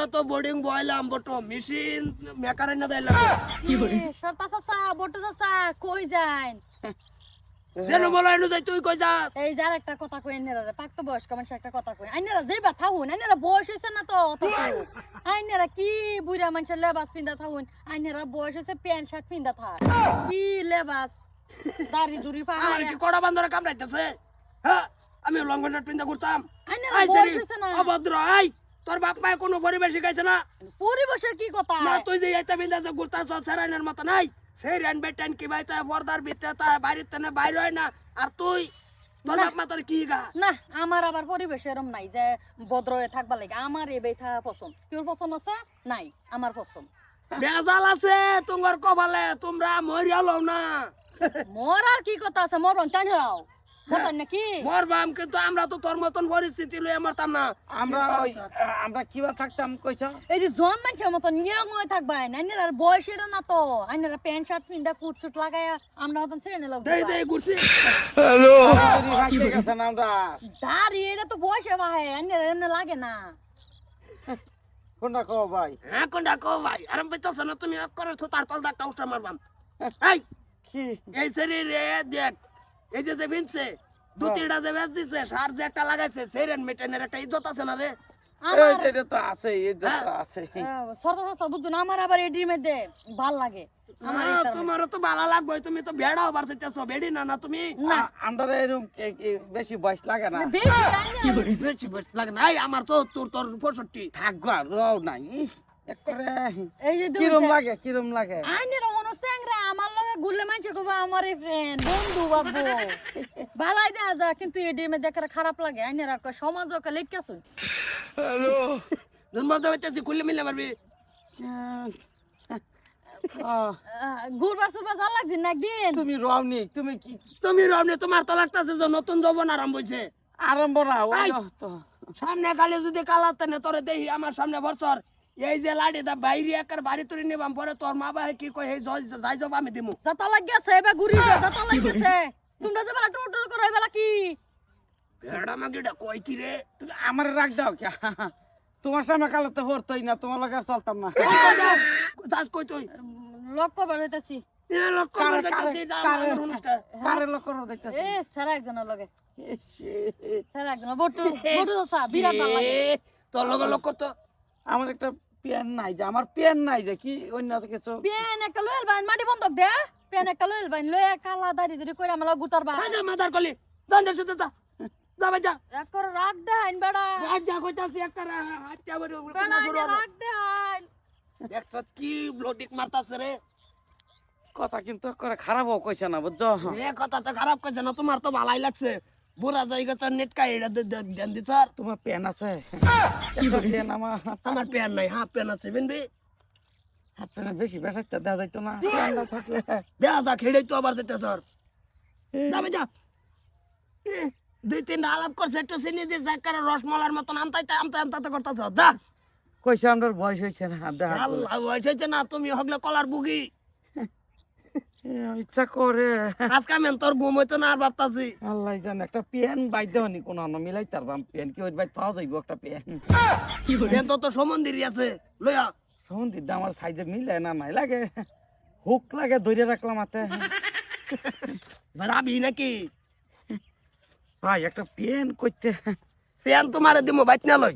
তোরা তো boarding বয়লাম বটো machine মেকারে না দিলাম সরতা চাচা বটু চাচা কই যান যেন বলো এনু যাই তুই কই যাস? এই যার একটা কথা কই আইনেরা রে পাক্ত বয়স্ক মানুষ একটা কথা কই। আইনেরা যে বা থাকুন আইনেরা বয়স হইছে না তো অত আইনেরা কি বুড়া মানুষের লেবাস পিন্দা থাকুন। আইনেরা বয়স হইছে প্যান্ট শার্ট পিন্দা থাক। কি লেবাস? দাড়ি কি কড়া বান্দরে কামড়াইতেছে? হ্যাঁ আমি লং প্যান্ট পিন্দা ঘুরতাম আইনেরা বয়স হইছে না। অভদ্র আই তোর বাপ মায় কোনো পরিবেশ শিখাইছে না? পরিবেশের কি কথা? না তুই যে এইটা বিন্দা যে ঘুরতাছ সেরাইনের মতো নাই? সেই সেরাইন বেটাইন কি বাইতা বর্দার বিতে তা বাড়িতে না বাইরে হয় না? আর তুই? তোর বাপ মা তোর কি গা? না আমার আবার পরিবেশ এরম নাই যে ভদ্র হয়ে থাকবা লাগে। আমার এই বেথা পছন্দ। তোর পছন্দ আছে? নাই আমার পছন্দ। বেজাল আছে তোমার কপালে তোমরা মরিয়া লও না। মোর আর কি কথা আছে? মোর টান হাও নাকি? মরবাম কিন্তু আমরা তো তোর মতন পরিস্থিতি লইয়া মরতাম না। আমরা ওই আমরা কিবা থাকতাম কইছ? এই যে জন মানুষের মতন হয়ে থাকবা আইনের আর বয়স এটা না তো। আইনের প্যান্ট শার্ট পিন্দা কুট চুট লাগায়া আমরা হতন ছেড়ে নিলাম। দেই দেই ঘুরছি থাকতে আমরা? দাঁড়ি এটা তো বয়সে বাহে আইনের এমনি লাগে না। কোনটা কও ভাই? হ্যাঁ কোনটা কো ভাই? আরাম পাইতাছ না তুমি? এক করে তার উঠে মারবাম। এই। কি? এই শরীরে দেখ এই যে যে ভিনছে দু তিনটা যে বেচ দিছে সার যে একটা লাগাইছে সেরেন মেটেনের একটা ইজ্জত আছে না রে? আমার এই ভালো লাগে। হ্যাঁ। তোমারও তো ভালো লাগবে তুমি তো চাইতেছ না না তুমি? এরকম বেশি বয়স লাগে না? বেশি টাইম নেই। বেশি বেশি লাগে না? আমার তো তোর তোর পঁয়ষট্টি থাকব আর নাই। এই কিরম লাগে কিরম লাগে? আইনের স্যাংরা আমার মানছে ফ্রেন্ড বন্ধু বাবু ভালাই দেখা যা কিন্তু এডির মধ্যে একটা খারাপ লাগে। আইনের সমাজ ওকে জন্ম যাইতেছি খুললে মিলে মারবি। ঘুরবার সুরবার যা লাগছে না তুমি তুমি কি তুমি রমনি তোমার তো লাগতেছে যে নতুন যৌবন আরম্ভ হয়েছে আরম্ভ না সামনে কালে যদি কালাতে না তোরে দেখি আমার সামনে বছর এই যে লাড়ি দা বাইরে একার বাড়ি তুলি নিবাম পরে তোর মা বাহে কি কই এই যাই যাব আমি দিমু। যাতা লাগিয়েছে এবার ঘুরি যাতা লাগিয়েছে। তোমরা যে বেলা টুর টুর করো এবেলা কি? ভেড়া মাগিটা কই কি রে? তুমি আমার রাখ দাও কে? তোমার সামনে কালাতে হরতই না তোমার লগে চলতাম না। যাস কই তুই। লক করবার লাগে। তোর লগে লোক করতো। আমার একটা পেন নাই যে আমার পেন নাই যে কি অন্য কিছু? পেন একটা লয়েল বাইন মাটি বন্ধক দে। পেন একটা লয়েল বাইন লয়ে কালা দাড়ি ধরে কইরা আমার গুতার বা যা মাদার কলি দণ্ডের সাথে যা। যা ভাই যা। এক করে রাখ দে আইন বেড়া। আজ যা কইতাছি একটা হাতটা বড় বেড়া আইনে রাখ দে আইন। দেখছ কি ব্লডিক মারতাছে রে? কথা কিন্তু করে খারাপও কইছে না বুঝছ? এ কথা তো খারাপ কইছে না তোমার তো ভালাই লাগছে। বুড়া জায়গা তো নেট কাই এটা দেন দি স্যার। তোমার পেন আছে? আমার আমার প্যান নাই হাফ প্যান আছে বিনবি। হাত পেনে বেশি বেসাইতে দেওয়া যাইতো না। পেনটা থাকলে। দেয়া যা খেড়ে তো আবার যেতে স্যার। যাবে যা। দুই তিন আলাপ করছে একটু চিনি দিয়ে যাকার রসমলার মতন আমতাইতে আমতে আমতাতে করতেছ। দা কইছে আমার বয়স হয়েছে না দেখা। আল্লাহ হয়েছে না তুমি হগলে কলার বুগি। ইচ্ছা করে। আজকে আমি তোর ঘুম হইতো না আর ভাবতাছি। আল্লাহ জানে একটা পেন বাইতে হনি কোন মিলাই তারবাম পেন কি ওই বাই পাওয়া যাইব একটা পেন? পেন তো তো সমন্দিরই আছে লইয়া সন্ধির দাম আমার সাইজে মিলে না নাই লাগে। হুক লাগে ধরে রাখলাম হাতে। রাবি নাকি? ভাই একটা পেন করতে ফ্যান তোমার দিমো বাইক না লই।